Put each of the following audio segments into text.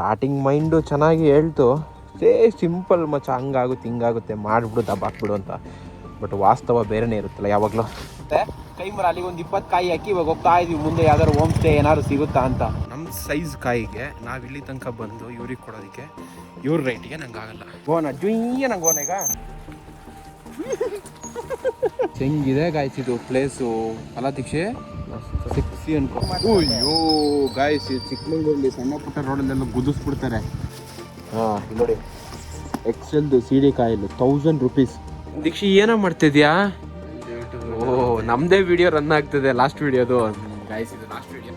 Starting mind ಚೆನ್ನಾಗಿ ಹೇಳ್ತು. ಸೇ simple ಮಚ್ಚ ಹಂಗಾಗುತ್ತೆ ಹಿಂಗಾಗುತ್ತೆ ಮಾಡಿಬಿಡು ದಬ್ಬಾಕ್ಬಿಡು ಅಂತ. ಬಟ್ ವಾಸ್ತವ ಬೇರೆನೇ ಇರುತ್ತಲ್ಲ ಯಾವಾಗಲೂ. ಮತ್ತೆ ಕೈ ಮರ ಅಲ್ಲಿಗೆ ಒಂದು ಇಪ್ಪತ್ತು ಕಾಯಿ ಹಾಕಿ ಇವಾಗ ಹೋಗ್ತಾ ಇದೀವಿ ಮುಂದೆ ಯಾವ್ದಾದ್ರು ಹೋಮ್ ಸ್ಟೇ ಏನಾದ್ರು ಸಿಗುತ್ತಾ ಅಂತ. ನಮ್ಮ ಸೈಜ್ ಕಾಯಿಗೆ ನಾವು ಇಲ್ಲಿ ತನಕ ಬಂದು ಇವ್ರಿಗೆ ಕೊಡೋದಕ್ಕೆ ಇವ್ರ ರೈಟಿಗೆ ನಂಗೆ ಆಗಲ್ಲ ಓನ ಜುಯ್ಯ ನಂಗೆ ಗೋನ ಈಗ. ಹೆಂಗಿದೆ ಗಾಯ್ಸ್ ಇದು ಪ್ಲೇಸು ಅಲ್ಲ ದೀಕ್ಷೆ? ಸಿಕ್ಸಿ ಅನ್ಕೋ. ಅಯ್ಯೋ ಗಾಯ್ಸ್ ಚಿಕ್ಕಮಂಗ್ಳೂರಲ್ಲಿ ಸಣ್ಣ ಪುಟ್ಟ ರೋಡಲ್ಲೆಲ್ಲ ಗುದಿಸ್ಬಿಡ್ತಾರೆ. ಹಾಂ ನೋಡಿ. ಎಕ್ಸೆಲ್ದು ಸಿಡಿ ಕಾಯಿಲ್ ತೌಸಂಡ್ ರುಪೀಸ್ ದೀಕ್ಷಿ ಏನೋ ಮಾಡ್ತಿದ್ಯಾ? ಓ ನಮ್ಮದೇ ವಿಡಿಯೋ ರನ್ ಆಗ್ತಿದೆ ಲಾಸ್ಟ್ ವಿಡಿಯೋದು ಗಾಯ್ಸ್ ಇದು ಲಾಸ್ಟ್ ವಿಡಿಯೋ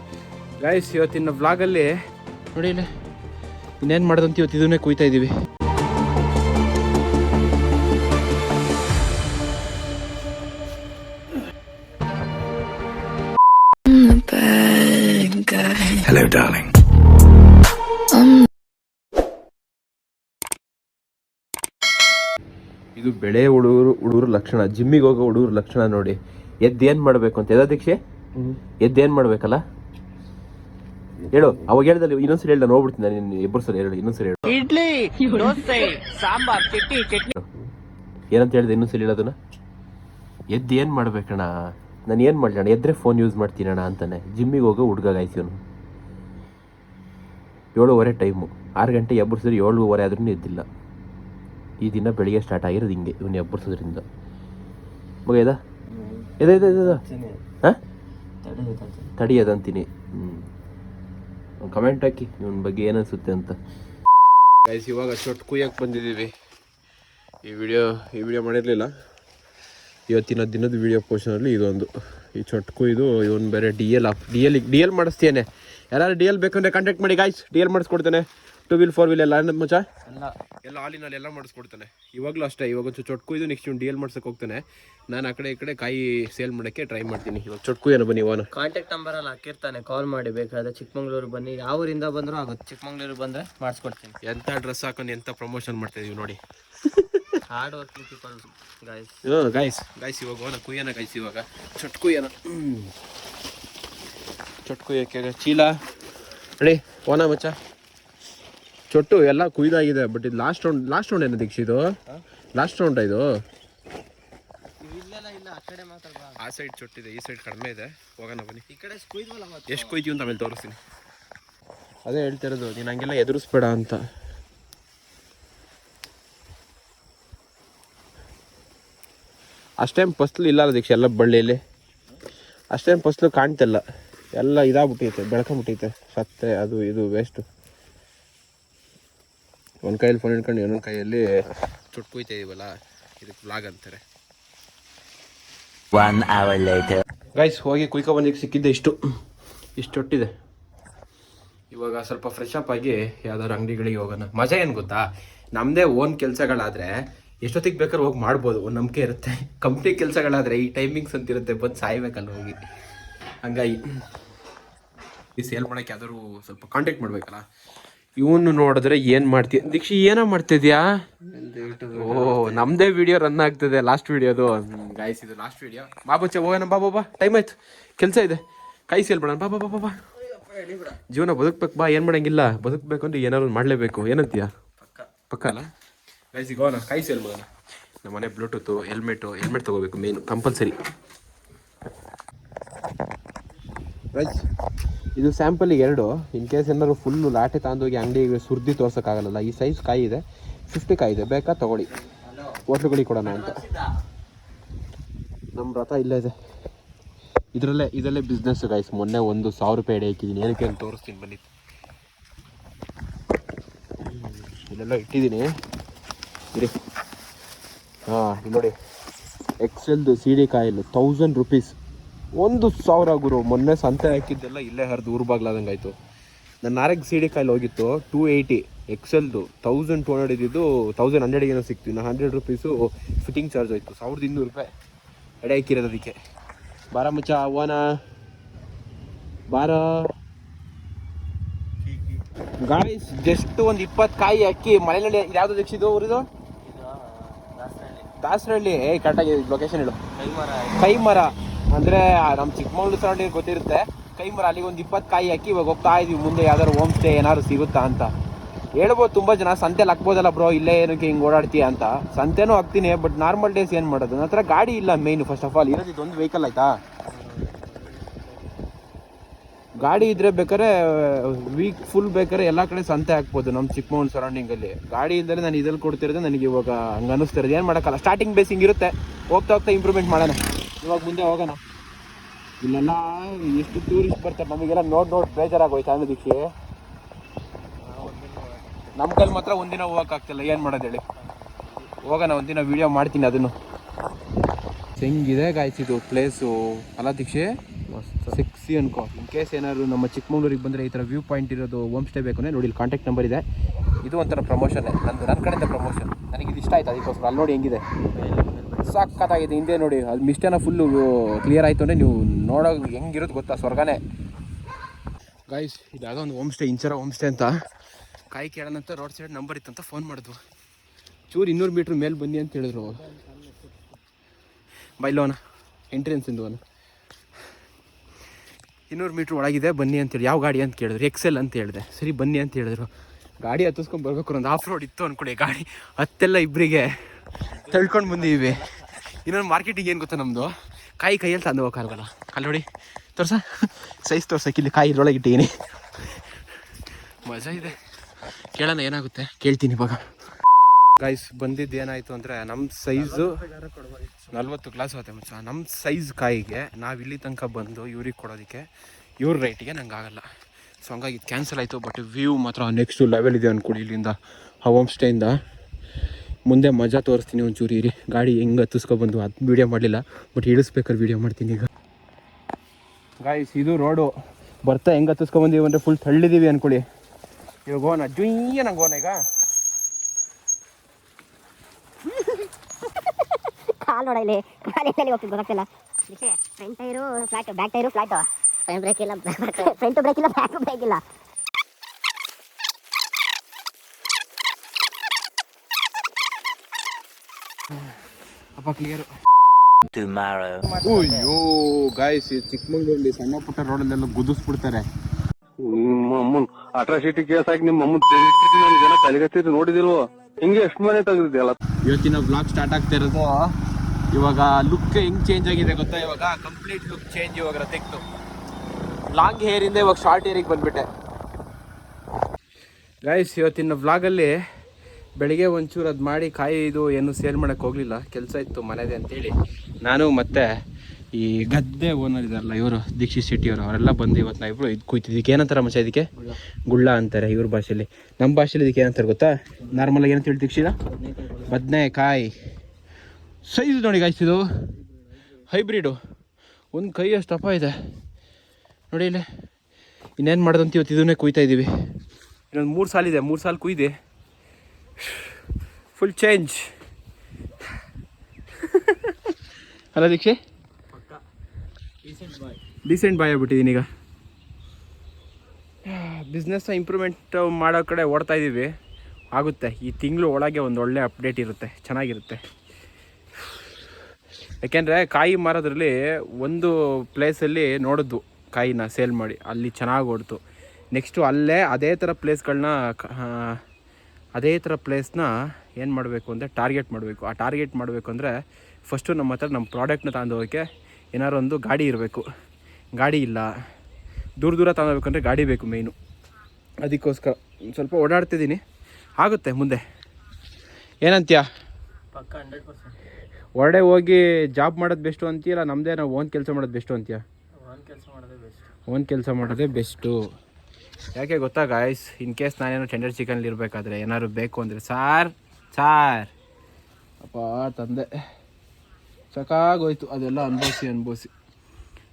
ಗಾಯ್ಸ್ ಇವತ್ತಿನ ವ್ಲಾಗಲ್ಲಿ ನೋಡಿ ಇಲ್ಲಿ. ಇನ್ನೇನು ಮಾಡೋದಂತ ಇವತ್ತು ಇದನ್ನೇ ಕುಯ್ತಾ ಇದ್ದೀವಿ Hello, darling. ಇದು ಬೆಳೆ ಹುಡುಗರು ಹುಡುಗರು ಲಕ್ಷಣ ಜಿಮ್ಮಿಗೆ ಹೋಗೋ ಹುಡುಗರ ಲಕ್ಷಣ ನೋಡಿ. ಎದ್ದೇನ್ ಮಾಡ್ಬೇಕು ಮಾಡಬೇಕು ಅಂತ ಎದ ದೀಕ್ಷೆ? ಎದ್ದೇನ್ ಮಾಡ್ಬೇಕಲ್ಲ? ಹೇಳು ಅವಾಗ ಹೇಳ್ದಲ್ಲಿ ಇನ್ನೊಂದ್ಸರಿ ಹೇಳಿ ನೋಡ್ಬಿಡ್ತೀನಿ ನಾನು ಇಬ್ಬರು ಸರಿ ಹೇಳು ಇನ್ನೊಂದ್ಸರಿ ಹೇಳು. ಇಡ್ಲಿ ದೋಸೆ ಸಾಂಬಾರ್ ಚಟ್ನಿ ಚಟ್ನಿ. ಏನಂತ ಹೇಳಿದೆ ಇನ್ನೊಂದ್ಸರಿ ಹೇಳೋದನ್ನ ಎದ್ದು ಏನು ಮಾಡ್ಬೇಕಣ್ಣ? ನಾನು ಏನು ಮಾಡ್ಲಣ್ಣ ಎದ್ರೆ ಫೋನ್ ಯೂಸ್ ಮಾಡ್ತೀನಣ್ಣ ಅಂತಾನೆ. ಜಿಮ್ಮಿಗೆ ಹೋಗೋ ಹುಡುಗ ಗಾಯ್ಸಿವನು ಏಳುವರೆ ಟೈಮು. ಆರು ಗಂಟೆ ಎಬ್ಬರಿಸಿದ್ರೆ ಏಳುವರೆ ಆದ್ರೂ ಇದ್ದಿಲ್ಲ ಈ ದಿನ ಬೆಳಿಗ್ಗೆ ಸ್ಟಾರ್ಟ್ ಆಗಿರೋದು ಹಿಂಗೆ, ಇವನು ಎಬ್ಬರಿಸೋದ್ರಿಂದ ಮಗ ಇದಾ ಇದೆ ಇದೆ ಎದ. ಹಾಂ? ತಡಿಯದಂತೀನಿ ಹ್ಞೂ ಕಮೆಂಟ್ ಹಾಕಿ, ಇವನ ಬಗ್ಗೆ ಏನನ್ಸುತ್ತೆ ಅಂತ. ಗೈಸ್ ಇವಾಗ ಚೊಟ್ಕು ಕುಯ್ಯಕ್ಕೆ ಬಂದಿದ್ದೀವಿ. ಈ ವಿಡಿಯೋ ಈ ವಿಡಿಯೋ ಮಾಡಿರಲಿಲ್ಲ. ಇವತ್ತಿನ ದಿನದ ವಿಡಿಯೋ ಪೋರ್ಷನಲ್ಲಿ ಇದೊಂದು. ಈ ಚೊಟ್ಕು ಇದು ಇವನು ಬೇರೆ D L of D L D L ಮಾಡಿಸ್ತೇನೆ ಯಾರು ಡಿ ಎಲ್ ಬೇಕಂದ್ರೆ ಕಾಂಟ್ಯಾಕ್ಟ್ ಮಾಡಿ ಗಾಯ್ಸ್ ಡಿ ಎಲ್ ಮಾಡಿಸ್ಕೊಡ್ತೇನೆ. ಟೂ ವೀಲ್ ಫೋರ್ ವೀಲ್ ಎಲ್ಲ ಮಚ್ಚ? ಎಲ್ಲ ಆಲಿನಲ್ಲಿ ಎಲ್ಲ ಮಾಡಿಸ್ಕೊಡ್ತಾನೆ. ಇವಾಗಲೂ ಅಷ್ಟೇ ಇವಾಗ ಒಂದು ಚೊಟ್ಕು ಇದು ನೆಕ್ಸ್ಟ್ ಡಿ ಎಲ್ ಮಾಡ್ಸಕ್ಕೆ ಹೋಗ್ತಾನೆ. ನಾನು ಆ ಕಡೆ ಈ ಕಡೆ ಕಾಯಿ ಸೇಲ್ ಮಾಡೋಕ್ಕೆ ಟ್ರೈ ಮಾಡ್ತೀನಿ. ಇವಾಗ ಚೊಟ್ಕು ಏನೋ ಬನ್ನಿ ಇವನು ಕಾಂಟ್ಯಾಕ್ಟ್ ನಂಬರ್ ಅಲ್ಲಿ ಹಾಕಿರ್ತಾನೆ ಕಾಲ್ ಮಾಡಿ ಬೇಕಾದ್ರೆ ಚಿಕ್ಕಮಂಗ್ಳೂರು ಬನ್ನಿ. ಯಾವ ಊರಿಂದ ಬಂದರೂ ಆಗುತ್ತೆ. ಚಿಕ್ಕಮಂಗ್ಳೂರು ಬಂದರೆ ಮಾಡಿಸ್ಕೊಡ್ತೀನಿ. ಎಂಥ ಡ್ರೆಸ್ ಹಾಕೊಂಡು ಎಂಥ ಪ್ರಮೋಷನ್ ಮಾಡ್ತಾ ಇದೀವಿ ನೋಡಿ. Hard working people guys guys guys ಇವಾಗ ಹೋಗೋಣ ಕುಯ್ಯೋಣ ಗಾಯ್ಸ್ ಇವಾಗ. ಚೊಟ್ಕು ಕುಯ್ಯೋಣ ಚೊಟ್ ಕುಯ್ಯೋಕೆ ಚೀಲ? ಅಡಿ ಓನ ಮಚ್ಚ. ಚೊಟ್ಟು ಎಲ್ಲ ಕುಯ್ದಾಗಿದೆ ಬಟ್ ಇದು ಲಾಸ್ಟ್ ರೌಂಡ್ ಲಾಸ್ಟ್ ರೌಂಡ್ ಏನು ದೀಕ್ಷ ಇದು? ಲಾಸ್ಟ್ ರೌಂಡ್ ಇದು? ಇಲ್ಲೆಲ್ಲ ಇಲ್ಲ ಆ ಕಡೆ ಮಾತ್ರ ಬಾ. ಆ ಸೈಡ್ ಚೊಟ್ಟಿದೆ ಈ ಸೈಡ್ ಕಡಿಮೆ ಇದೆ. ಹೋಗೋಣ ಬನ್ನಿ. ಈ ಕಡೆ ಎಷ್ಟು ಕುಯ್ತೀವಿ ಅಂತ ಆಮೇಲೆ ತೋರಿಸ್ತೀನಿ. ಅದೇ ಹೇಳ್ತಿರೋದು ನೀನು ಹಂಗೆಲ್ಲ ಎದುರಿಸ್ಬೇಡ ಅಂತ. ಅಷ್ಟೇನು ಫಸ್ಲು ಇಲ್ಲ ದೀಕ್ಷೆ ಎಲ್ಲ ಬಳ್ಳಿಯಲ್ಲಿ ಅಷ್ಟೇನು ಫಸ್ಲು ಕಾಣ್ತಿಲ್ಲ. ಎಲ್ಲ ಇದಾಗ್ಬಿಟ್ಟೈತೆ ಬೆಳ್ಕೊಂಬಿಟ್ಟೈತೆ. ಸತ್ತೆ ಅದು ಇದು ವೇಸ್ಟು ಒಂದು ಕೈಯಲ್ಲಿ ಫೋನ್ ಹಿಡ್ಕೊಂಡು ಇನ್ನೊಂದು ಕೈಯಲ್ಲಿ ಚುಟ್ಕೊಯ್ತಾ ಇದೀವಲ್ಲ ಇದಕ್ಕೆ ಬ್ಲಾಗ್ ಅಂತಾರೆ. ಗೈಸ್ ಹೋಗಿ ಕುಯ್ಕೊ ಬಂದಿಗೆ ಸಿಕ್ಕಿದ್ದೆ ಇಷ್ಟು. ಇಷ್ಟು ಒಟ್ಟಿದೆ ಇವಾಗ ಸ್ವಲ್ಪ ಫ್ರೆಶ್ ಅಪ್ ಆಗಿ ಯಾವ್ದಾದ್ರು ಅಂಗಡಿಗಳಿಗೆ ಹೋಗೋಣ. ಮಜಾ ಏನು ಗೊತ್ತಾ? ನಮ್ಮದೇ ಓನ್ ಕೆಲಸಗಳಾದರೆ ಎಷ್ಟೊತ್ತಿಗೆ ಬೇಕಾದ್ರೆ ಹೋಗಿ ಮಾಡ್ಬೋದು. ಒಂದು ನಂಬಿಕೆ ಇರುತ್ತೆ. ಕಂಪ್ನಿ ಕೆಲಸಗಳಾದರೆ ಈ ಟೈಮಿಂಗ್ಸ್ ಅಂತ ಇರುತ್ತೆ ಬಂದು ಸಾಯ್ಬೇಕಲ್ಲ ಹೋಗಿ. ಹಂಗಾಗಿ ಈ ಸೇಲ್ ಮಾಡಕ್ಕೆ ಯಾವ್ದಾದ್ರು ಸ್ವಲ್ಪ ಕಾಂಟ್ಯಾಕ್ಟ್ ಮಾಡಬೇಕಲ್ಲ? ಇವನು ನೋಡಿದ್ರೆ ಏನು ಮಾಡ್ತೀಯ ದೀಕ್ಷಿ, ಏನೋ ಮಾಡ್ತಿದ್ಯಾ? ಓ ನಮ್ಮದೇ ವಿಡಿಯೋ ರನ್ ಆಗ್ತದೆ ಲಾಸ್ಟ್ ವಿಡಿಯೋದು ಗಾಯ್ಸ್ ಇದು ಲಾಸ್ಟ್ ವಿಡಿಯೋ ಬಾಬುಚ್ಚ ಹೋಗೋಣ, ಬಾ ಬಾ ಟೈಮ್ ಆಯ್ತು. ಕೆಲಸ ಇದೆ. ಕೈ ಸೇಲ್ ಮಾಡೋಣ. ಬಾ ಬಾ ಬಾ ಜೀವನ ಬದುಕ್ಬೇಕು, ಬಾ, ಏನು ಮಾಡಂಗಿಲ್ಲ. ಬದುಕ್ಬೇಕು ಅಂದ್ರೆ ಏನಾದ್ರು ಮಾಡಲೇಬೇಕು. ಏನಂತೀಯ? ಪಕ್ಕ ಅಲ್ಲ? ಗೈಸ್ ಈಗ ಹೋಗೋಣ. ಕೈ ಸೇಲ್ ಮಾಡೋಣ. ನಮ್ಮ ಮನೆ ಬ್ಲೂಟೂತು ಹೆಲ್ಮೆಟು ಹೆಲ್ಮೆಟ್ ತಗೋಬೇಕು ಮೇನ್ ಕಂಪಲ್ಸರಿ ರೈಸ್ ಇದು ಸ್ಯಾಂಪಲಿಗೆ ಎರಡು. ಇನ್ ಕೇಸ್ ಏನಾದ್ರು ಫುಲ್ಲು ಲಾಟೆ ತಗೊಂಡೋಗಿ ಅಂಗಡಿಗೆ ಸುರ್ದಿ ತೋರ್ಸೋಕ್ಕಾಗಲ್ಲ ಈ ಸೈಜ್ ಕಾಯಿ ಇದೆ. ಫಿಫ್ಟಿ ಕಾಯಿ ಇದೆ. ಬೇಕಾ ತಗೊಳ್ಳಿ. ಹೋಟ್ಲುಗಳಿಗೆ ಕೊಡೋಣ ಅಂತ. ನಮ್ಮ ರಥ ಇಲ್ಲೇ ಇದೆ. ಇದರಲ್ಲೇ ಇದರಲ್ಲೇ ಬಿಸ್ನೆಸ್ ಗೈಸ್ ಮೊನ್ನೆ ಒಂದು ಸಾವಿರ ರೂಪಾಯಿ ಎಡೆ ಹಾಕಿದ್ದೀನಿ ಏನಕ್ಕೆ ಅಂತ ತೋರಿಸ್ತೀನಿ, ಬನ್ನಿ. ಇಲ್ಲೆಲ್ಲ ಇಟ್ಟಿದ್ದೀನಿ ಇರಿ. ಹಾಂ ನೋಡಿ. ಎಕ್ಸೆಲ್ದು C D coil thousand rupees ಒಂದು ಸಾವಿರ ಗುರು ಮೊನ್ನೆ ಸಂತೆ ಹಾಕಿದ್ದೆಲ್ಲ ಇಲ್ಲೇ ಹರಿದು ಊರು ಬಾಗ್ಲಾದಂಗೆ ಆಯಿತು. ನನ್ನ ನಾರಗ್ ಸಿ ಡಿ ಕಾಯಿಲ್ ಹೋಗಿತ್ತು ಟೂ ಏಯ್ಟಿ ಎಕ್ಸೆಲ್ದು ತೌಸಂಡ್ ಟೂ ಹಂಡ್ರೆಡ್ ಇದ್ದಿದ್ದು ತೌಸಂಡ್ ಹಂಡ್ರೆಡ್ಗೆ ಏನೋ ಸಿಕ್ತು ಇನ್ನು ಹಂಡ್ರೆಡ್ ರುಪೀಸು ಫಿಟ್ಟಿಂಗ್ ಚಾರ್ಜ್ ಆಯಿತು ಸಾವಿರದ ಇನ್ನೂರು ರೂಪಾಯಿ ಎಡೆ ಹಾಕಿರೋದು ಅದಕ್ಕೆ. ಬಾರ ಮುಚ್ಚ ಅವನ ಬಾರ. ಗಾಯ್ಸ್ ಜಸ್ಟ್ ಒಂದು ಇಪ್ಪತ್ತು ಕಾಯಿ ಹಾಕಿ ಮಳೆನಲ್ಲಿ ಯಾವ್ದು ದೀಕ್ಷಿದು ಊರಿದು? ದಾಸರಹಳ್ಳಿ ಏ ಕರೆಕ್ಟಾಗಿ ಲೊಕೇಶನ್ ಹೇಳು ಕೈ ಮರ ಕೈ ಮರ ಅಂದ್ರೆ ನಮ್ಮ ಚಿಕ್ಕಮಗಳೂರು ಸರೌಂಡಿಂಗ್ ಗೊತ್ತಿರುತ್ತೆ? ಕೈ ಮರ ಅಲ್ಲಿಗೆ ಒಂದು ಇಪ್ಪತ್ತು ಕಾಯಿ ಹಾಕಿ ಇವಾಗ ಹೋಗ್ತಾ ಇದೀವಿ. ಮುಂದೆ ಯಾವ್ದಾದ್ರು ಹೋಮ್ ಸ್ಟೇ ಏನಾದ್ರು ಸಿಗುತ್ತಾ ಅಂತ. ಹೇಳ್ಬೋದು, ತುಂಬಾ ಜನ ಸಂತೆಲಿ ಹಾಕ್ಬೋದಲ್ಲ ಬ್ರೋ ಇಲ್ಲೇ ಏನಕ್ಕೆ ಹಿಂಗೆ ಓಡಾಡ್ತೀಯ ಅಂತ. ಸಂತೆನೂ ಹಾಕ್ತೀನಿ ಬಟ್ ನಾರ್ಮಲ್ ಡೇಸ್ ಏನು ಮಾಡೋದು? ನನ್ನ ಹತ್ರ ಗಾಡಿ ಇಲ್ಲ ಮೇನ್ ಫಸ್ಟ್ ಆಫ್ ಆಲ್ ಇರೋದು ಇದೊಂದು ವೆಹಿಕಲ್ ಆಯ್ತಾ? ಗಾಡಿ ಇದ್ರೆ ಬೇಕಾದ್ರೆ ವೀಕ್ ಫುಲ್ ಬೇಕಾದ್ರೆ ಎಲ್ಲ ಕಡೆ ಸಂತೆ ಹಾಕ್ಬೋದು ನಮ್ಮ ಚಿಕ್ಕಮಗಳೂರು ಸರೌಂಡಿಂಗಲ್ಲಿ ಗಾಡಿ ಇಲ್ದರೆ ನಾನು ಇದ್ರಲ್ಲಿ ಕೊಡ್ತಿರೋದು ನನಗೆ ಇವಾಗ ಹಂಗೆ ಅನ್ನಿಸ್ತಿರೋದು ಏನು ಮಾಡೋಕ್ಕಲ್ಲ? ಸ್ಟಾರ್ಟಿಂಗ್ ಬೇಸಿಂಗ್ ಇರುತ್ತೆ. ಹೋಗ್ತಾ ಹೋಗ್ತಾ ಇಂಪ್ರೂವ್ಮೆಂಟ್ ಮಾಡೋಣ. ಇವಾಗ ಮುಂದೆ ಹೋಗೋಣ. ಇಲ್ಲೆಲ್ಲ ಎಷ್ಟು ಟೂರಿಸ್ಟ್ ಬರ್ತಾರೆ ನಮಗೆಲ್ಲ ನೋಡಿ ನೋಡಿ ಬೇಜಾರಾಗೋಯ್ತು ಅನ್ನೋದಕ್ಕೆ. ನಮ್ಮ ಕೈಲಿ ಮಾತ್ರ ಒಂದಿನ ಹೋಗೋಕ್ಕಾಗ್ತಿಲ್ಲ. ಏನು ಮಾಡೋದು ಹೇಳಿ? ಹೋಗೋಣ ಒಂದಿನ ವೀಡಿಯೋ ಮಾಡ್ತೀನಿ ಅದನ್ನು. ಹೆಂಗಿದೆ ಕಾಯ್ತಿದ್ದು ಪ್ಲೇಸು ಅಲ್ಲ ದೀಕ್ಷೆ ಸಿಕ್ಸಿ ಅನ್ಕೋ. ಇನ್ ಕೇಸ್ ಏನಾದ್ರು ನಮ್ಮ ಚಿಕ್ಕಮಂಗ್ಳೂರಿಗೆ ಬಂದರೆ ಈ ಥರ ವ್ಯೂ ಪಾಯಿಂಟ್ ಇರೋದು ಹೋಮ್ ಸ್ಟೇ ಬೇಕು ಅಂದರೆ ನೋಡಿ ಇಲ್ಲಿ ಕಾಂಟ್ಯಾಕ್ಟ್ ನಂಬರ್ ಇದೆ. ಇದು ಒಂಥರ ಪ್ರಮೋಷನ್ ನಂದು ನನ್ನ ಕಡೆಯಿಂದ ಪ್ರಮೋಷನ್ ನನಗೆ ಇದು ಇಷ್ಟ ಆಯ್ತು ಅದಕ್ಕೋಸ್ಕರ. ಅಲ್ಲಿ ನೋಡಿ ಹೆಂಗಿದೆ. ಸಖತ್ತಾಗಿದೆ. ಹಿಂದೆ ನೋಡಿ ಅದು ಮಿಸ್ಟೇನ ಫುಲ್ಲು ಕ್ಲಿಯರ್ ಆಯಿತು ಅಂದರೆ ನೀವು ನೋಡೋ ಹೆಂಗಿರೋದು ಗೊತ್ತಾ ಸ್ವರ್ಗನೇ. ಗಾಯ್ಸ್ ಇದು ಯಾವುದೋ ಒಂದು home stay Inchara home stay ಅಂತ. ಕಾಯಿ ಕೇಳೋಣಂತ ರೋಡ್ ಸೈಡ್ ನಂಬರ್ ಇತ್ತಂತ ಫೋನ್ ಮಾಡಿದ್ವು. ಚೂರು ಇನ್ನೂರು ಮೀಟ್ರ್ ಮೇಲೆ ಬನ್ನಿ ಅಂತ ಹೇಳಿದ್ರು ಬೈಲೋನ ಎಂಟ್ರೆನ್ಸ್ ಇಂದು ಅವನು ಇನ್ನೂರು ಮೀಟ್ರ್ ಒಳಗಿದೆ, ಬನ್ನಿ ಅಂತೇಳಿ ಯಾವ ಗಾಡಿ ಅಂತ ಕೇಳಿದ್ರು. ಎಕ್ಸೆಲ್ ಅಂತ ಹೇಳಿದೆ. ಸರಿ, ಬನ್ನಿ ಅಂತ ಹೇಳಿದ್ರು. ಗಾಡಿ ಹತ್ತಿಸ್ಕೊಂಡು ಬರ್ಬೇಕು ಒಂದು ಆಫ್ ರೋಡ್ ಇತ್ತು ಅನ್ಕೊಡಿ ಗಾಡಿ ಹತ್ತೆಲ್ಲ ಇಬ್ಬರಿಗೆ ತಳ್ಕೊಂಡು ಬಂದೀವಿ ಇನ್ನೊಂದು ಮಾರ್ಕೆಟಿಂಗ್ ಏನು ಗೊತ್ತಾ ನಮ್ಮದು ಕಾಯಿ ಕೈಯಲ್ಲಿ ತಂದು ಹೋಗೋಕ್ಕಾಗಲ್ಲ ಅಲ್ಲಿ ನೋಡಿ, ತೋರ್ಸ. ಸೈಜ್ ತೋರ್ಸಕ್ಕೆ ಇಲ್ಲಿ ಕಾಯಿ ಇದ್ರೊಳಗೆ ಇಟ್ಟಿದ್ದೀನಿ. ಮಜಾ ಇದೆ. ಕೇಳೋಣ, ಏನಾಗುತ್ತೆ? ಕೇಳ್ತೀನಿ ಇವಾಗ. ಗಾಯ್ಸ್ ಬಂದಿದ್ದು ಏನಾಯಿತು ಅಂದರೆ ನಮ್ಮ ಸೈಜು ನಲ್ವತ್ತು ಗ್ಲಾಸ್ ಹೋಗುತ್ತೆ ಮಚ್ಚ. ನಮ್ಮ ಸೈಜ್ ಕಾಯಿಗೆ ನಾವು ಇಲ್ಲಿ ತನಕ ಬಂದು ಇವ್ರಿಗೆ ಕೊಡೋದಕ್ಕೆ, ಇವ್ರ ರೇಟಿಗೆ ನಂಗೆ ಆಗಲ್ಲ. ಸೊ ಹಂಗಾಗಿ ಇದು ಕ್ಯಾನ್ಸಲ್ ಆಯಿತು ಬಟ್ ವ್ಯೂ ಮಾತ್ರ ನೆಕ್ಸ್ಟು ಲೆವೆಲ್ ಇದೆ ಅಂದ್ಕೊಡಿ ಇಲ್ಲಿಂದ, ಆ ಹೋಮ್ ಸ್ಟೇಯಿಂದ ಮುಂದೆ ಮಜಾ ತೋರಿಸ್ತೀನಿ ಒಂಚೂರು ಇರಿ. ಗಾಡಿ ಹೆಂಗೆ ಹತ್ತಿಸ್ಕೊಬಂದು, ಅದು ವೀಡಿಯೋ ಮಾಡಲಿಲ್ಲ ಬಟ್ ಇಳಿಸ್ಬೇಕಾದ್ರೆ ವೀಡಿಯೋ ಮಾಡ್ತೀನಿ ಈಗ. ಗಾಯ್ಸ್ ಇದು ರೋಡು ಬರ್ತಾ ಹೆಂಗೆ ಹತ್ತಿಸ್ಕೊಬಂದೀವಿ ಅಂದರೆ ಫುಲ್ ತಳ್ಳಿದ್ದೀವಿ ಅಂದ್ಕೊಳ್ಳಿ ಇವಾಗ ಹೋಗೋಣ ಜುಯ್ಯ ನಂಗೆ ಹೋಗೋಣ ಈಗ. ಕಾಲ್ ನೋಡ ಇಲ್ಲಿ. ಕಾಲ್ ಎಲ್ಲಿ ಹೋಗ್ತಿದ್ದು ಗೊತ್ತಾಗ್ತಿಲ್ಲ front tyre flat back tyre flat front brake ಇಲ್ಲ ಫ್ರಂಟ್ ಬ್ರೇಕ್ ಇಲ್ಲ ಬ್ಯಾಕ್ ಬ್ರೇಕ್ ಇಲ್ಲ ಅಪ್ಪ ಕ್ಲಿಯರು. ಅಯ್ಯೋ ಗಾಯ್ಸ್ ಚಿಕ್ಕಮಂಗ್ಳೂರಲ್ಲಿ ಸಣ್ಣ ಪುಟ್ಟ ರೋಡಲ್ಲೆಲ್ಲ ಗುದಿಸ್ಬಿಡ್ತಾರೆ. ನಿಮ್ಮ ಅಮ್ಮನ್ ಅಟ್ರಾಸಿಟಿ ಕೇಸ್ ಆಗಿ ನಿಮ್ಮ ಅಮ್ಮನ್ ಜನ ತಲೆಗತ್ತಿದ್ದು ನೋಡಿದಿಲ್ವೋ? ಹಿಂಗೆ ಎಷ್ಟು ಮನೆ ತೆಗೆದಿದೆಯಲ್ಲ? ಇವತ್ತಿನ ಬ್ಲಾಗ್ ಸ್ಟಾರ್ಟ್ ಆಗ್ತಾ ಇರೋದು ಇವಾಗ ಲುಕ್ ಹೆಂಗ್ ಚೇಂಜ್ ಆಗಿದೆ ಗೊತ್ತಾ? ಇವಾಗ ಕಂಪ್ಲೀಟ್ ಲುಕ್ ಚೇಂಜ್ ಇವಾಗ ರತೆಕ್ತು ಲಾಂಗ್ ಹೇರ್ ಇಂದ ಇವಾಗ ಶಾರ್ಟ್ ಹೇರಿಗೆ ಬಂದ್ಬಿಟ್ಟೆ. ಗೈಸ್ ಇವತ್ತಿನ ವ್ಲಾಗಲ್ಲಿ ಬೆಳಿಗ್ಗೆ ಒಂಚೂರು ಅದು ಮಾಡಿ ಕಾಯಿ ಇದು ಏನು ಸೇಲ್ ಮಾಡೋಕ್ಕೆ ಹೋಗಲಿಲ್ಲ. ಕೆಲಸ ಇತ್ತು ಮನೆದೆ ಅಂತೇಳಿ. ನಾನು ಮತ್ತೆ ಈ ಗದ್ದೆ ಓನರ್ ಇದಾರಲ್ಲ, ಇವರು, ದೀಕ್ಷಿತ್ ಶೆಟ್ಟಿ ಅವರು, ಅವರೆಲ್ಲ ಬಂದು ಇವತ್ತು ನಾ ಇಬ್ಬರು ಇದು ಕುಯ್ತಿದ್ದಕ್ಕೆ ಏನಂತಾರೆ ಮಚ್ಚ ಇದಕ್ಕೆ? ಗುಳ್ಳ ಅಂತಾರೆ ಇವ್ರ ಭಾಷೆಯಲ್ಲಿ ನಮ್ಮ ಭಾಷೆಯಲ್ಲಿ ಇದಕ್ಕೆ ಏನಂತಾರೆ ಗೊತ್ತಾ? ನಾರ್ಮಲಾಗಿ ಏನಂತ ಹೇಳಿ ದೀಕ್ಷಿತ? ಬದನೆಕಾಯಿ. ಸೈಜ್ ನೋಡಿ ಇದು. ಹೈಬ್ರಿಡು ಒಂದು ಕೈ ಅಷ್ಟು ದಪ್ಪ ಇದೆ. ನೋಡಿ ಇಲ್ಲಿ. ಇನ್ನೇನು ಮಾಡೋದಂತ ಇವತ್ತು ಇದನ್ನೇ ಕುಯ್ತಾ ಇದ್ದೀವಿ ಇನ್ನೊಂದು ಮೂರು ಸಾಲಿದೆ ಮೂರು ಸಾಲು ಕುಯ್ದೆ. ಫುಲ್ ಚೇಂಜ್ ಅಲ್ಲ ದೀಕ್ಷೆ? ಡೀಸೆಂಟ್ ಬಾಯ್ ಆಗ್ಬಿಟ್ಟಿದ್ದೀನಿ ಈಗ. ಬಿಸ್ನೆಸ್ನ ಇಂಪ್ರೂವ್ಮೆಂಟ್ ಮಾಡೋ ಕಡೆ ಓಡ್ತಾ ಇದ್ದೀವಿ ಆಗುತ್ತೆ. ಈ ತಿಂಗಳು ಒಳಗೆ ಒಂದು ಒಳ್ಳೆ ಅಪ್ಡೇಟ್ ಇರುತ್ತೆ. ಚೆನ್ನಾಗಿರುತ್ತೆ. ಯಾಕೆಂದರೆ ಕಾಯಿ ಮಾರೋದ್ರಲ್ಲಿ ಒಂದು ಪ್ಲೇಸಲ್ಲಿ ನೋಡಿದ್ವು ಕಾಯಿನ ಸೇಲ್ ಮಾಡಿ ಅಲ್ಲಿ ಚೆನ್ನಾಗಿ ಓಡ್ತು. ನೆಕ್ಸ್ಟು ಅಲ್ಲೇ ಅದೇ ಥರ ಪ್ಲೇಸ್ಗಳನ್ನ ಅದೇ ಥರ ಪ್ಲೇಸ್ನ ಏನು ಮಾಡಬೇಕು ಅಂದರೆ ಟಾರ್ಗೆಟ್ ಮಾಡಬೇಕು. ಆ ಟಾರ್ಗೆಟ್ ಮಾಡಬೇಕು ಅಂದರೆ ಫಸ್ಟು ನಮ್ಮ ಹತ್ರ ನಮ್ಮ ಪ್ರಾಡಕ್ಟ್ನ ತಗೊಂಡು ಹೋಗೋಕ್ಕೆ ಏನಾರು ಒಂದು ಗಾಡಿ ಇರಬೇಕು. ಗಾಡಿ ಇಲ್ಲ. ದೂರ ದೂರ ತಗೊಂಡೋಗ್ಬೇಕಂದ್ರೆ ಗಾಡಿ ಬೇಕು ಮೇಯ್ನು ಅದಕ್ಕೋಸ್ಕರ ಸ್ವಲ್ಪ ಓಡಾಡ್ತಿದ್ದೀನಿ. ಆಗುತ್ತೆ ಮುಂದೆ. ಏನಂತೀಯ? ಪಕ್ಕ ಹಂಡ್ರೆಡ್ ಪರ್ಸೆಂಟ್ ಹೊರಡೆ ಹೋಗಿ ಜಾಬ್ ಮಾಡೋದು ಬೆಸ್ಟು ಅಂತೀಯ ಇಲ್ಲ ನಮ್ಮದೇ ನಾವು ಓನ್ ಕೆಲಸ ಮಾಡೋದು ಬೆಸ್ಟು ಅಂತೀಯ? ಒಂದು ಕೆಲಸ ಮಾಡೋದೇ ಓನ್ ಕೆಲಸ ಮಾಡೋದೇ ಬೆಸ್ಟು. ಯಾಕೆ ಗೊತ್ತಾ ಗಾಯ್ಸ್ ಇನ್ ಕೇಸ್ ನಾನೇನು ಟೆಂಡರ್ ಚಿಕನ್ಲಿ ಇರಬೇಕಾದ್ರೆ ಏನಾದ್ರು ಬೇಕು ಅಂದರೆ ಸಾರ್ ಸಾರ್. ಅಪ್ಪ, ತಂದೆ. ಸಾಕಾಗೋಯ್ತು, ಅದೆಲ್ಲ ಅನುಭವಿಸಿ ಅನುಭವಿಸಿ.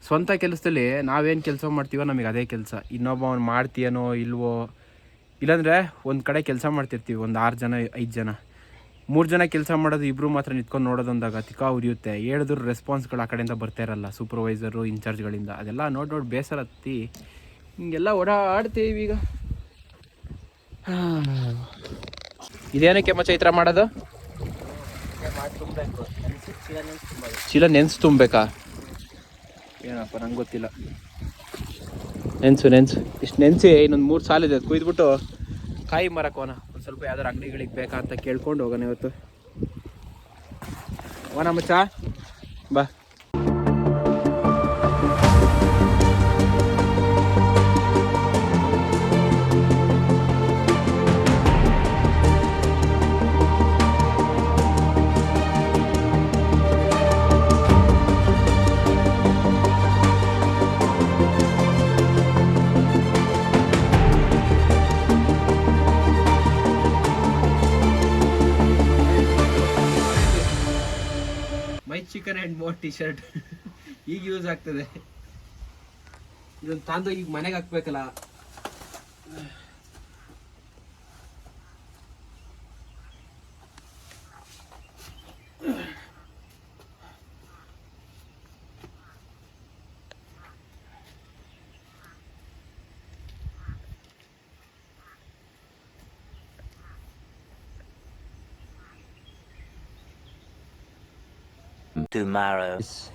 ಸ್ವಂತ ಕೆಲಸದಲ್ಲಿ ನಾವೇನು ಕೆಲಸ ಮಾಡ್ತೀವೋ ನಮಗೆ ಅದೇ ಕೆಲಸ. ಇನ್ನೊಬ್ಬ ಅವ್ನು ಮಾಡ್ತೀಯನೋ, ಇಲ್ವೋ? ಇಲ್ಲಾಂದರೆ ಒಂದು ಕಡೆ ಕೆಲಸ ಮಾಡ್ತಿರ್ತೀವಿ, ಒಂದು ಆರು ಜನ, ಐದು ಜನ. ಮೂರು ಜನ ಕೆಲಸ ಮಾಡೋದು ಇಬ್ಬರು ಮಾತ್ರ ನಿಂತ್ಕೊಂಡು ನೋಡೋದೊಂದಾಗ ತಿಕ್ಕ ಉರಿಯುತ್ತೆ. ಹೇಳಿದ್ರು ರೆಸ್ಪಾನ್ಸ್ಗಳು ಆ ಕಡೆಯಿಂದ ಬರ್ತಾ ಇರಲ್ಲ. ಸೂಪರ್ವೈಸರು ಇನ್ಚಾರ್ಜ್ಗಳಿಂದ ಅದೆಲ್ಲ ನೋಡಿ ನೋಡಿ ಬೇಸರ ಹತ್ತಿ ಹಿಂಗೆಲ್ಲ ಓಡಾಡ್ತೀವಿ ಈಗ. ಇದೇನಕ್ಕೆ ಮಚ್ಚ ಈ ಥರ ಮಾಡೋದು? ಚೀಲ ನೆನ್ಸು ತುಂಬಬೇಕಾ? ಏನಪ್ಪ, ನಂಗೆ ಗೊತ್ತಿಲ್ಲ. ನೆನ್ಸು ನೆನ್ಸು. ಇಷ್ಟು ನೆನೆಸಿ ಇನ್ನೊಂದು ಮೂರು ಸಾಲಿದೆ, ಕುಯ್ದುಬಿಟ್ಟು ಕಾಯಿ ಒಂದು ಸ್ವಲ್ಪ ಯಾವ್ದಾರು ಅಂಗಡಿಗಳಿಗೆ ಬೇಕಾ ಅಂತ ಕೇಳ್ಕೊಂಡು ಹೋಗೋಣ ಇವತ್ತು. ಹೋಗೋಣ ಚಾ. ಬಾ. ಟಿ ಶರ್ಟ್ ಈಗ ಯೂಸ್ ಆಗ್ತದೆ. ಇದೊಂದು ತಂದು ಈಗ ಮನೆಗೆ ಹಾಕ್ಬೇಕಲ್ಲ. Tomorrow.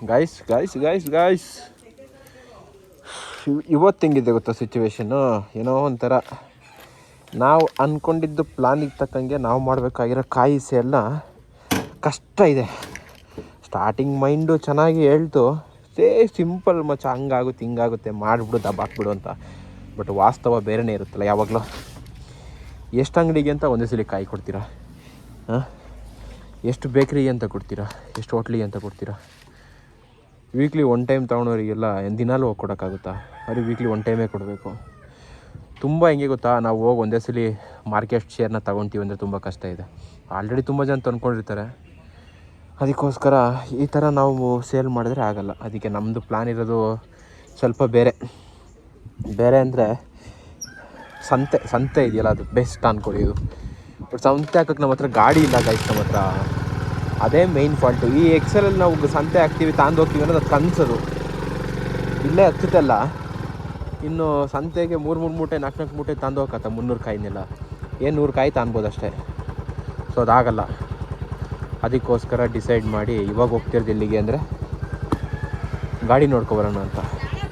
Guys guys guys guys ಇವತ್ತು ಹೆಂಗಿದೆ ಗೊತ್ತಾ ಸಿಚುವೇಶನ್ನು ಏನೋ ಒಂಥರ. ನಾವು ಅಂದ್ಕೊಂಡಿದ್ದು ಪ್ಲಾನಿಗೆ ತಕ್ಕಂಗೆ ನಾವು ಮಾಡಬೇಕಾಗಿರೋ ಕಾಯಿಸೆ ಎಲ್ಲ ಕಷ್ಟ ಇದೆ. ಸ್ಟಾರ್ಟಿಂಗ್ ಮೈಂಡು ಚೆನ್ನಾಗಿ ಹೇಳ್ತು. ಸೇ ಸಿಂಪಲ್ ಮಚ್ಚ, ಹಂಗಾಗುತ್ತೆ, ಹಿಂಗಾಗುತ್ತೆ, ಮಾಡಿಬಿಡು ದಬ್ಬಾಕ್ಬಿಡು ಅಂತ. ಬಟ್ ವಾಸ್ತವ ಬೇರೆನೇ ಇರುತ್ತಲ್ಲ ಯಾವಾಗಲೂ. ಎಷ್ಟು ಅಂಗಡಿಗೆ ಅಂತ ಒಂದೇ ಸಲ ಕಾಯಿ ಕೊಡ್ತೀರಾ? ಹಾಂ? ಎಷ್ಟು ಬೇಕ್ರಿ ಅಂತ ಕೊಡ್ತೀರಾ? ಎಷ್ಟು ಹೋಟ್ಲಿಗೆ ಅಂತ ಕೊಡ್ತೀರಾ? ವೀಕ್ಲಿ ಒನ್ ಟೈಮ್ ತೊಗೊಳೋರಿಗೆಲ್ಲ ದಿನಾಲೂ ಹೋಗಿ ಕೊಡೋಕ್ಕಾಗುತ್ತಾ? ಅವ್ರಿಗೆ ವೀಕ್ಲಿ ಒನ್ ಟೈಮೇ ಕೊಡಬೇಕು. ತುಂಬ ಹೆಂಗೆ ಗೊತ್ತಾ? ನಾವು ಹೋಗಿ ಒಂದೇ ಸಲ ಮಾರ್ಕೆಟ್ ಶೇರ್ನ ತೊಗೊತೀವಿ ಅಂದರೆ ತುಂಬ ಕಷ್ಟ ಇದೆ. ಆಲ್ರೆಡಿ ತುಂಬ ಜನ ತಂದ್ಕೊಂಡಿರ್ತಾರೆ. ಅದಕ್ಕೋಸ್ಕರ ಈ ಥರ ನಾವು ಸೇಲ್ ಮಾಡಿದ್ರೆ ಆಗಲ್ಲ. ಅದಕ್ಕೆ ನಮ್ಮದು ಪ್ಲ್ಯಾನ್ ಇರೋದು ಸ್ವಲ್ಪ ಬೇರೆ. ಬೇರೆ ಅಂದರೆ ಸಂತೆ ಸಂತೆ ಇದೆಯಲ್ಲ, ಅದು ಬೆಸ್ಟ್ ಅಂದ್ಕೊಳ್ಳಿ ಇದು. ಬಟ್ ಸಂತೆ ಹಾಕಕ್ಕೆ ನಮ್ಮ ಹತ್ರ ಗಾಡಿ ಇಲ್ಲ ಗೈಸ್ ನಮ್ಮ ಹತ್ರ. ಅದೇ ಮೈನ್ ಫಾಲ್ಟು ಈ ಎಕ್ಸೆಲಲ್ಲಿ ನಾವು ಸಂತೆ ಹಾಕ್ತೀವಿ, ತಾಂದು ಹೋಗ್ತೀವಿ ಅನ್ನೋದು ಅದು ಕನಸದು. ಇಲ್ಲೇ ಹತ್ತುತ್ತಲ್ಲ? ಇನ್ನು ಸಂತೆಗೆ ಮೂರು ಮೂರು ಮೂಟೆ ನಾಲ್ಕು ನಾಲ್ಕು ಮೂಟೆ ತಂದು ಹೋಗತ್ತ ಮುನ್ನೂರು ಕಾಯಿನೆಲ್ಲ. ಏನು ನೂರು ಕಾಯಿ ತಾನ್ಬೋದು ಅಷ್ಟೇ. ಸೊ ಅದಾಗಲ್ಲ. ಅದಕ್ಕೋಸ್ಕರ ಡಿಸೈಡ್ ಮಾಡಿ ಇವಾಗ ಹೋಗ್ತಿರೋದು ಇಲ್ಲಿಗೆ ಅಂದರೆ ಗಾಡಿ ನೋಡ್ಕೊಬರೋಣ ಅಂತ.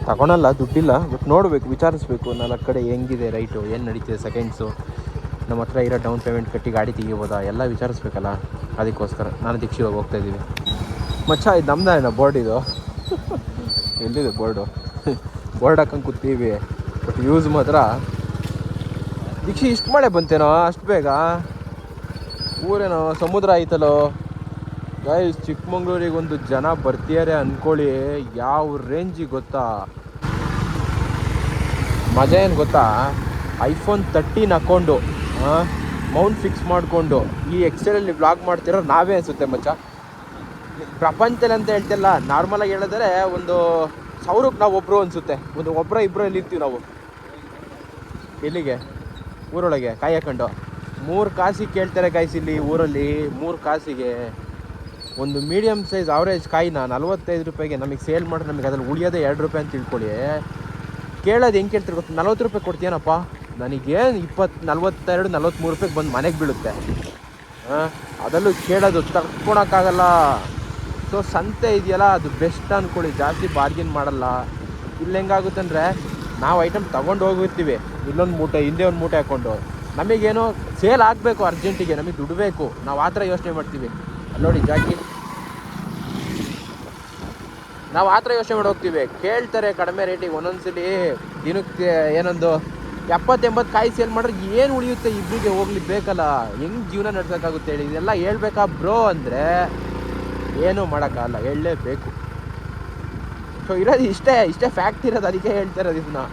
ತಗೊಳಲ್ಲ, ದುಡ್ಡಿಲ್ಲ ಬಟ್ ನೋಡಬೇಕು, ವಿಚಾರಿಸ್ಬೇಕು. ನಾಲ್ಕು ಕಡೆ ಹೆಂಗಿದೆ, ರೈಟು, ಏನು ನಡೀತಿದೆ ಸೆಕೆಂಡ್ಸು ನಮ್ಮ ಹತ್ರ ಇರೋ ಡೌನ್ ಪೇಮೆಂಟ್ ಕಟ್ಟಿ ಗಾಡಿ ತೆಗಿಬೋದಾ? ಎಲ್ಲ ವಿಚಾರಿಸ್ಬೇಕಲ್ಲ. ಅದಕ್ಕೋಸ್ಕರ ನಾನು ದೀಕ್ಷೆ ಹೋಗ್ತಾ ಇದ್ದೀವಿ. ಮಚ್ಚ, ಇದು ನಮ್ದ ಬೋರ್ಡ್ ಇದು? ಎಲ್ಲಿದೆ ಬೋರ್ಡು ಬೋರ್ಡ್ ಹಾಕೊಂಡು ಕೂತೀವಿ. ಬಟ್ ಯೂಸ್ ಮಾತ್ರ. ದೀಕ್ಷೆ, ಇಷ್ಟು ಮಳೆ ಬಂತೇನೋ? ಅಷ್ಟು ಬೇಗ? ಊರೇನೋ? ಸಮುದ್ರ ಆಯ್ತಲ್ಲೋ ಗಾಯ ಚಿಕ್ಕಮಂಗ್ಳೂರಿಗೆ ಒಂದು ಜನ ಬರ್ತಿದ್ದಾರೆ ಅಂದ್ಕೊಳ್ಳಿ ಯಾವ ರೇಂಜಿಗೆ ಗೊತ್ತಾ? ಮಜಾ ಏನು ಗೊತ್ತಾ? ಐಫೋನ್ ತರ್ಟೀನ್ ಹಾಕ್ಕೊಂಡು ಮೌಂಟ್ ಫಿಕ್ಸ್ ಮಾಡಿಕೊಂಡು ಈ ಎಕ್ಸೆಲಲ್ಲಿ ಬ್ಲಾಗ್ ಮಾಡ್ತಿರೋ ನಾವೇ ಅನಿಸುತ್ತೆ ಮಚ್ಚ. ಪ್ರಪಂಚದಲ್ಲಿ ಅಂತ ಹೇಳ್ತಿಲ್ಲ ನಾರ್ಮಲಾಗಿ ಹೇಳಿದ್ರೆ ಒಂದು ಸಾವಿರಕ್ಕೆ ನಾವು ಒಬ್ಬರು ಅನಿಸುತ್ತೆ. ಒಂದು ಒಬ್ಬರ ಇಬ್ಬರು ಇಲ್ಲಿ ಇರ್ತೀವಿ ನಾವು. ಎಲ್ಲಿಗೆ? ಊರೊಳಗೆ ಕಾಯಿ ಹಾಕೊಂಡು ಮೂರು ಕಾಸಿಗೆ ಕೇಳ್ತಾರೆ ಕಾಯಿಸಿ ಇಲ್ಲಿ ಊರಲ್ಲಿ, ಮೂರು ಕಾಸಿಗೆ. ಒಂದು ಮೀಡಿಯಮ್ ಸೈಜ್ ಅವರೇಜ್ ಕಾಯಿನ ನಲ್ವತ್ತೈದು ರೂಪಾಯಿಗೆ ನಮಗೆ ಸೇಲ್ ಮಾಡಿದ್ರೆ ನಮಗೆ ಅದ್ರಲ್ಲಿ ಉಳಿಯೋದೇ ಎರಡು ರೂಪಾಯಿ ಅಂತ ತಿಳ್ಕೊಳ್ಳಿ. ಕೇಳೋದು ಹೆಂಗೆ ಕೇಳ್ತಿರ್ಬೇಕು ನಲ್ವತ್ತು ರೂಪಾಯಿ ಕೊಡ್ತೀಯನಪ್ಪ? ನನಗೇನು ಇಪ್ಪತ್ತು ನಲ್ವತ್ತೆರಡು ನಲ್ವತ್ತ್ಮೂರು ರೂಪಾಯಿಗೆ ಬಂದು ಮನೆಗೆ ಬೀಳುತ್ತೆ. ಹಾಂ ಅದರಲ್ಲೂ ಕೇಳೋದು ತಕ್ಕೊಳಕ್ಕಾಗಲ್ಲ ಸೊ ಸಂತೆ ಇದೆಯಲ್ಲ, ಅದು ಬೆಸ್ಟ್ ಅಂದ್ಕೊಳ್ಳಿ ಜಾಸ್ತಿ ಬಾರ್ಗಿನ್ ಮಾಡಲ್ಲ. ಇಲ್ಲಿ ಹೆಂಗಾಗುತ್ತೆ ಅಂದರೆ, ನಾವು ಐಟಮ್ ತೊಗೊಂಡು ಹೋಗಿರ್ತೀವಿ ಇಲ್ಲೊಂದು ಮೂಟೆ, ಹಿಂದೆ ಒಂದು ಮೂಟೆ ಹಾಕ್ಕೊಂಡು ನಮಗೇನೋ ಸೇಲ್ ಆಗಬೇಕು ಅರ್ಜೆಂಟಿಗೆ ನಮಗೆ ದುಡ್ಡು ಬೇಕು ನಾವು ಆ ಥರ ಯೋಚನೆ ಮಾಡ್ತೀವಿ. ನೋಡಿ, ಜಾಕಿ. ನಾವು ಆ ಥರ ಯೋಚನೆ ಮಾಡಿ ಹೋಗ್ತೀವಿ. ಕೇಳ್ತಾರೆ ಕಡಿಮೆ ರೇಟಿಗೆ ಒಂದೊಂದ್ಸಲಿ ದಿನಕ್ಕೆ ಏನೊಂದು ಎಪ್ಪತ್ತೆಂಬತ್ತು ಕಾಯಿ ಸೇಲ್ ಮಾಡಿದ್ರೆ ಏನು ಉಳಿಯುತ್ತೆ ಇಬ್ಬರಿಗೆ ಹೋಗ್ಲಿ ಬೇಕಲ್ಲ? ಹೆಂಗೆ ಜೀವನ ನಡೆಸೋಕ್ಕಾಗುತ್ತೆ ಹೇಳಿ? ಇದೆಲ್ಲ ಹೇಳ್ಬೇಕಾ ಬ್ರೋ ಅಂದರೆ ಏನೂ ಮಾಡೋಕ್ಕಾಗಲ್ಲ, ಹೇಳಲೇಬೇಕು. ಸೊ ಇರೋದು ಇಷ್ಟೇ ಇಷ್ಟೇ ಫ್ಯಾಕ್ಟ್ ಇರೋದು, ಅದಕ್ಕೆ ಹೇಳ್ತಾ ಇರೋದು ಇದನ್ನ.